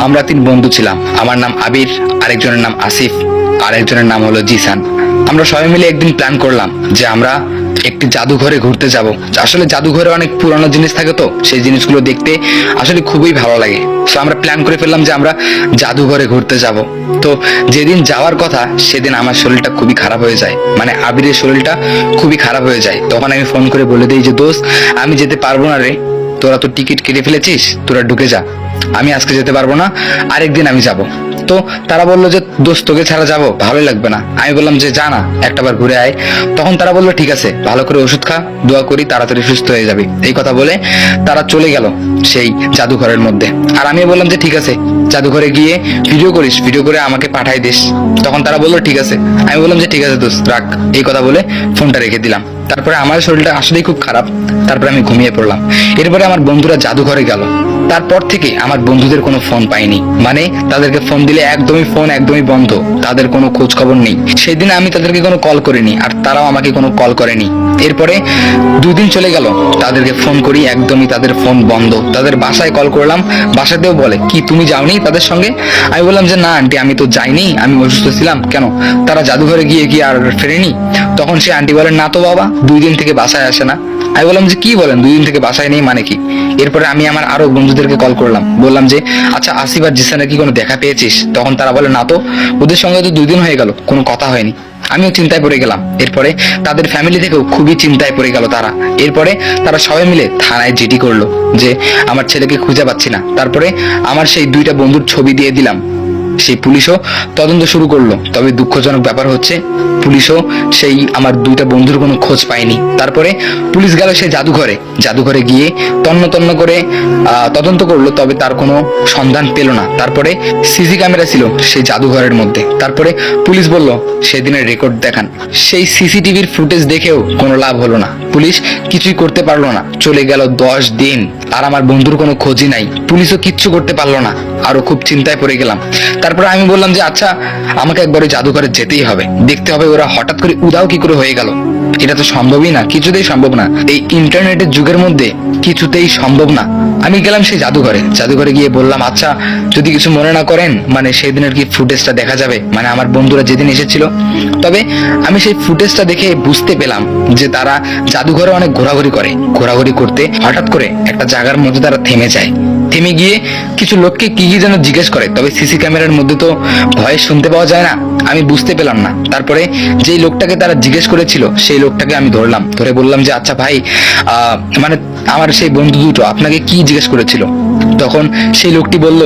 আমরা তিন বন্ধু ছিলাম। আমার নাম আবির, আরেকজনের নাম আসিফ, আরেকজনের নাম হলো জিসান। আমরা সবাই মিলে একদিন প্ল্যান করলাম যে আমরা একটি জাদুঘরে ঘুরতে যাব। আসলে জাদুঘরে অনেক পুরানো জিনিস থাকে তো, সেই জিনিসগুলো দেখতে আসলে খুবই ভালো লাগে। তো আমরা প্ল্যান করে ফেললাম যে আমরা জাদুঘরে ঘুরতে যাব। তো যেদিন যাওয়ার কথা, সেদিন আমার শরীরটা খুবই খারাপ হয়ে যায়। মানে আবিরের শরীরটা খুবই খারাপ হয়ে যায়। তখন আমি ফোন করে বলে দিই যে, দোস্ত, আমি যেতে পারব না রে। তোরা তো টিকিট কেটে ফেলেছিস, তোরা ঢুকে যা। আমি আজকে যেতে পারব না, আরেকদিন আমি যাব। তো তারা বলল যে, দোস্ত, তোকে ছাড়া যাব, ভালোই লাগবে না। আমি বললাম যে, যা না একটাবার ঘুরে আয়। তখন তারা বলল, ঠিক আছে, ভালো করে ওষুধ খা, দোয়া করি, তাড়াতাড়ি সুস্থ হয়ে যাবে। এই কথা বলে তারা চলে গেল সেই জাদুঘরের মধ্যে। আর আমি বললাম যে, ঠিক আছে, জাদুঘরে গিয়ে ভিডিও করিস, ভিডিও করে আমাকে পাঠাই দিস। তখন তারা বলল, ঠিক আছে। আমি বললাম যে, ঠিক আছে দোস্ত, রাখ। এই কথা বলে ফোনটা রেখে দিলাম। তারপরে আমার শরীরটা আসলেই খুব খারাপ। তারপরে আমি ঘুমিয়ে পড়লাম। এরপরে আমার বন্ধুরা জাদুঘরে গেল। তারপর থেকে আমার বন্ধুদের কোনো ফোন পাইনি। মানে তাদেরকে ফোন দিলে একদমই ফোন একদমই বন্ধ। তাদের কোনো খোঁজ খবর নেই। সেই দিন আমি তাদেরকে কোনো কল করিনি আর তারাও আমাকে কোনো কল করেনি। এরপরে দুদিন চলে গেল, তাদেরকে ফোন করি, একদমই তাদের ফোন বন্ধ। তাদের বাসায় কল করলাম। বাসাতেও বলে, কি, তুমি যাওনি তাদের সঙ্গে? আমি বললাম যে, না আন্টি আমি তো যাইনি। আমি অসুস্থ ছিলাম। কেন? তারা জাদুঘরে গিয়ে কি আর ফেরেনি? তখন সে আন্টি বলে, না তো বাবা, দুই দিন থেকে বাসায় আসে না। আমি বললাম যে, কি বলেন? দুই দিন থেকে বাসায় নেই মানে কি? এরপরে আমি আমার আরও বন্ধুদেরকে কল করলাম। বললাম যে আচ্ছা আসিফ আর জিসানের কি কোনো দেখা পেয়েছিস? তখন তারা বলে, না তো, ওদের সঙ্গে তো দুই দিন হয়ে গেল, কোনো কথা হয়নি। আমিও চিন্তায় পড়ে গেলাম। এরপরে তাদের ফ্যামিলি থেকেও খুবই চিন্তায় পড়ে গেল তারা। এরপরে তারা সবাই মিলে থানায় জিডি করল যে, আমার ছেলেকে খুঁজে পাচ্ছি না। তারপরে আমার সেই দুইটা বন্ধুর ছবি দিয়ে দিলাম। সেই পুলিশও তদন্ত শুরু করল। তবে দুঃখজনক ব্যাপার হচ্ছে, পুলিশও সেই আমার দুইটা বন্ধুর কোনো খোঁজ পায়নি। তারপরে পুলিশ গেল সেই জাদুঘরে। জাদুঘরে গিয়ে তন্ন তন্ন করে তদন্ত করল, তবে তার কোনো সন্ধান পেল না। তারপরে সিসি ক্যামেরা ছিল সেই জাদুঘরের মধ্যে। তারপরে পুলিশ বলল, সেদিনের রেকর্ড দেখান। সেই সিসিটিভির ফুটেজ দেখেও কোনো লাভ হলো না। পুলিশ কিছুই করতে পারল না। চলে গেল দশ দিন। আর আমার বন্ধুর কোনো খোঁজই নাই। পুলিশও কিচ্ছু করতে পারল না। আরও খুব চিন্তায় পড়ে গেলাম। তারপরে আমি বললাম যে আচ্ছা আমাকে একবার ওই জাদুঘরে যেতেই হবে। দেখতে হবে ওরা হঠাৎ করে উদাও কি করে হয়ে গেল। এটা তো সম্ভবই না, কিছুতেই সম্ভব না। এই ইন্টারনেটের যুগের মধ্যে কিছুতেই সম্ভব না। আমি গেলাম সেই জাদুঘরে। জাদুঘরে গিয়ে বললাম আচ্ছা যদি কিছু মনে না করেন মানে সেই দিনের কি ফুটেজটা দেখা যাবে? মানে আমার বন্ধুরা যেদিন এসেছিল। তবে আমি সেই ফুটেজটা দেখে বুঝতে পেলাম যে তারা জাদুঘরে অনেক ঘোরাঘুরি করে। ঘোরাঘুরি করতে হঠাৎ করে একটা জায়গার মধ্যে তারা থেমে যায়। থেমে গিয়ে কিছু লোককে কি কি যেন জিজ্ঞেস করে, তবে সিসি ক্যামেরার মধ্যে তো ভয়ে শুনতে পাওয়া যায় না। আমি বুঝতে পেলাম না। তারপরে যেই লোকটাকে তারা জিজ্ঞেস করেছিল, সেই লোকটাকে আমি ধরলাম। ধরে বললাম যে আচ্ছা ভাই মানে আমার সেই বন্ধু দুটো আপনাকে কি জিজ্ঞেস করেছিল? তখন সেই লোকটি বলল,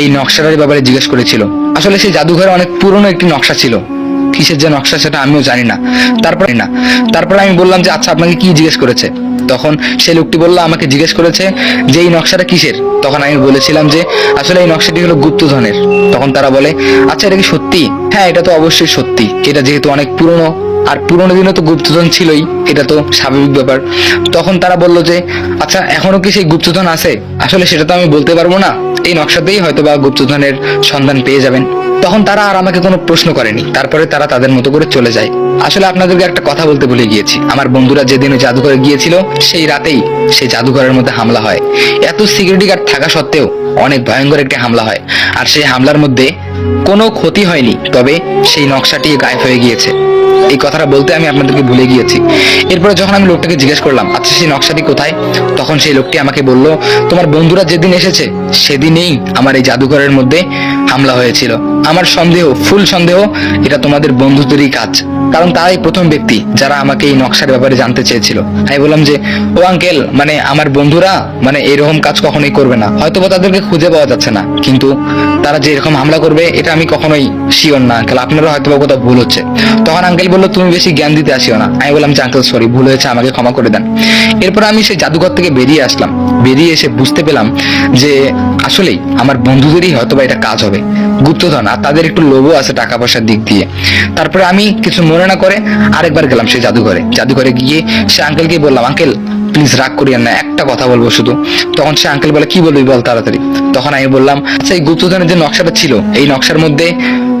এই নকশাটার ব্যাপারে জিজ্ঞেস করেছিল। আসলে সেই জাদুঘরে অনেক পুরনো একটি নকশা ছিল। কিসের যে নকশা সেটা আমিও জানি না। তারপরে না। তারপরে আমি বললাম যে আচ্ছা আপনাকে কি জিজ্ঞেস করেছে? তখন সেই লোকটি বলল, আমাকে জিজ্ঞেস করেছে যে এই নকশাটা কিসের? তখন আমি বলেছিলাম যে, আসলে এই নকশাটি হলো গুপ্তধনের। তখন তারা বলে আচ্ছা এটা কি সত্যি? হ্যাঁ এটা তো অবশ্যই সত্যি। এটা যেহেতু অনেক পুরনো, আর পুরোনো দিনে তো গুপ্তধন ছিলই, এটা তো স্বাভাবিক ব্যাপার। তখন তারা বলল যে আচ্ছা এখনও কি সেই গুপ্তধন আছে? আসলে সেটা তো আমি বলতে পারব না। এই নকশাতেই হয়তো বা গুপ্তধনের সন্ধান পেয়ে যাবেন। তখন তারা আর আমাকে কোনো প্রশ্ন করেনি। তারপরে তারা তাদের মতো করে চলে যায়। আসলে আপনাদেরকে একটা কথা বলতে ভুলে গিয়েছি। আমার বন্ধুরা যেদিন জাদুঘরে গিয়েছিল, সেই রাতেই সেই জাদুঘরের মধ্যে হামলা হয়। এত সিকিউরিটি গার্ড থাকা সত্ত্বেও অনেক ভয়ঙ্কর একটি হামলা হয়। আর সেই হামলার মধ্যে কোনো ক্ষতি হয়নি, তবে সেই নকশাটি গায়েব হয়ে গিয়েছে। এই কথাটা বলতে আমি আপনাদেরকে ভুলে গিয়েছি। এরপরে যখন আমি লোকটাকে জিজ্ঞেস করলাম আচ্ছা সেই নকশাটি কোথায়? তখন সেই লোকটি আমাকে বলল, তোমার বন্ধুরা যেদিন এসেছে, সেদিনেই আমার এই জাদুঘরের মধ্যে হামলা হয়েছিল। আমার সন্দেহ, ফুল সন্দেহ, এটা তোমাদের বন্ধুদেরই কাজ। কারণ তারাই প্রথম ব্যক্তি যারা আমাকে এই নকশার ব্যাপারে জানতে চেয়েছিল। আমি বললাম যে, ও আঙ্কেল মানে আমার বন্ধুরা মানে এরকম কাজ কখনোই করবে না। হয়তো তাদেরকে খুঁজে পাওয়া যাচ্ছে না। কিন্তু তারা যে এরকম হামলা করবে, এটা আমি কখনোই শিওর না। আঙ্কেল আপনারা হয়তো কোথাও ভুল হচ্ছে। তখন আঙ্কেল বলল, তুমি বেশি জ্ঞান দিতে আসিও না। আমি বললাম, যে আঙ্কেল সরি ভুল হয়েছে, আমাকে ক্ষমা করে দেন। এরপর আমি সেই জাদুঘর থেকে বেরিয়ে আসলাম। বেরিয়ে এসে বুঝতে পেলাম যে আসলেই আমার বন্ধুদেরই হয়তো বা এটা কাজ হবে। গুপ্তধন, আর তাদের একটু লোভও আছে টাকা পয়সার দিক দিয়ে। তারপরে আমি কিছু মনে না করে আরেকবার গেলাম সেই জাদুঘরে। জাদুঘরে গিয়ে সে আঙ্কেলকে বললাম আঙ্কেল প্লিজ রাগ করিয়েন না, একটা কথা বলব শুধু। তখন সে আঙ্কেল বলে, কি বলবি বল তাড়াতাড়ি? তখন আমি বললাম আচ্ছা এই গুপ্তধনের যে নকশাটা ছিল, এই নকশার মধ্যে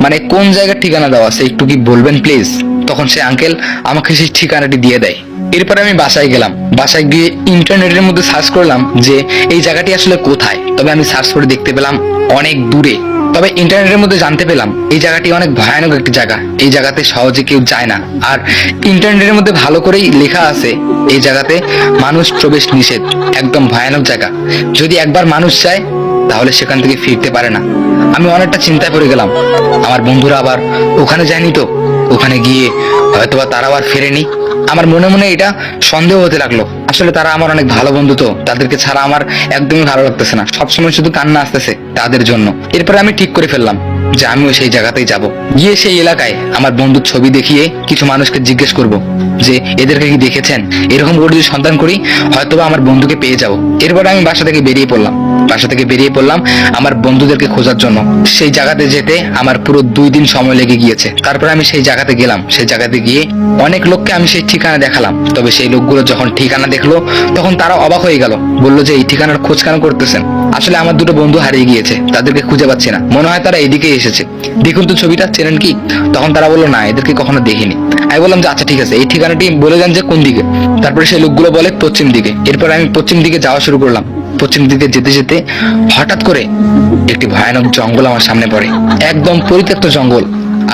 মানে কোন জায়গার ঠিকানা দেওয়া আছে, একটু কি বলবেন প্লিজ তখন সে আঙ্কেল আমাকে সেই ঠিকানাটি দিয়ে দেয়। এরপরে আমি বাসায় গেলাম। বাসায় গিয়ে ইন্টারনেটের মধ্যে সার্চ করলাম যে, এই জায়গাটি আসলে কোথায়? তবে আমি সার্চ করে দেখতে পেলাম অনেক দূরে। তবে ইন্টারনেটের মধ্যে জানতে পেলাম, এই জায়গাটি অনেক ভয়ানক একটি জায়গা। এই জায়গাতে সহজে কেউ যায় না। আর ইন্টারনেটের মধ্যে ভালো করেই লেখা আছে, এই জায়গাতে মানুষ প্রবেশ নিষেধ। একদম ভয়ানক জায়গা। যদি একবার মানুষ যায়, তাহলে সেখান থেকে ফিরতে পারে না। আমি অনেকটা চিন্তায় পড়ে গেলাম। আমার বন্ধুরা আবার, ওখানে যায়নি তো? ওখানে গিয়ে হয়তোবা তারা আবার ফেরেনি। আমার মনে মনে এটা সন্দেহ হতে লাগল। আসলে তারা আমার অনেক ভালো বন্ধু তো। তাদেরকে ছাড়া আমার একদমই ভালো লাগতেছে না। সবসময় শুধু কান্না আসতেছে তাদের জন্য। এরপরে আমি ঠিক করে ফেললাম। যে আমিও সেই জায়গাতেই যাব। গিয়ে সেই এলাকায় আমার বন্ধুর ছবি দেখিয়ে কিছু মানুষকে জিজ্ঞেস করব যে, এদেরকে কি দেখেছেন? এরকম করে যদি সন্ধান করি, হয়তোবা আমার বন্ধুকে পেয়ে যাব। এরপরে আমি বাসা থেকে বেরিয়ে পড়লাম। বাসা থেকে বেরিয়ে পড়লাম আমার বন্ধুদেরকে খোঁজার জন্য। সেই জায়গাতে যেতে আমার পুরো দুই দিন সময় লেগে গিয়েছে। তারপর আমি সেই জায়গাতে গেলাম। সেই জায়গাতে গিয়ে অনেক লোককে আমি সেই ঠিকানা দেখালাম। তবে সেই লোকগুলো যখন ঠিকানা দেখল, তখন তারা অবাক হয়ে গেল। বলল যে, এই ঠিকানার খোঁজ কেন করতেছেন? আসলে আমার দুটো বন্ধু হারিয়ে গিয়েছে, তাদেরকে খুঁজে পাচ্ছি না। মনে হয় তারা এদিকে এসেছে। দেখুন তো ছবিটা, চেনেন কি? তখন তারা বলল, না, এদেরকে কখনো দেখিনি। আমি বললাম যে আচ্ছা ঠিক আছে। এই ঠিকানাটি বলে যান যে, কোন দিকে। তারপরে সেই লোকগুলো বলে, পশ্চিম দিকে। এরপর আমি পশ্চিম দিকে যাওয়া শুরু করলাম। পশ্চিম দিকে যেতে যেতে হঠাৎ করে একটি ভয়ানক জঙ্গল আমার সামনে পড়ে। একদম পরিত্যক্ত জঙ্গল।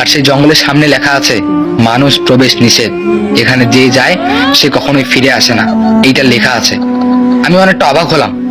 আর সেই জঙ্গলের সামনে লেখা আছে, মানুষ প্রবেশ নিষেধ। এখানে যে যায়, সে কখনোই ফিরে আসে না। এইটা লেখা আছে। আমি অনেকটা অবাক হলাম।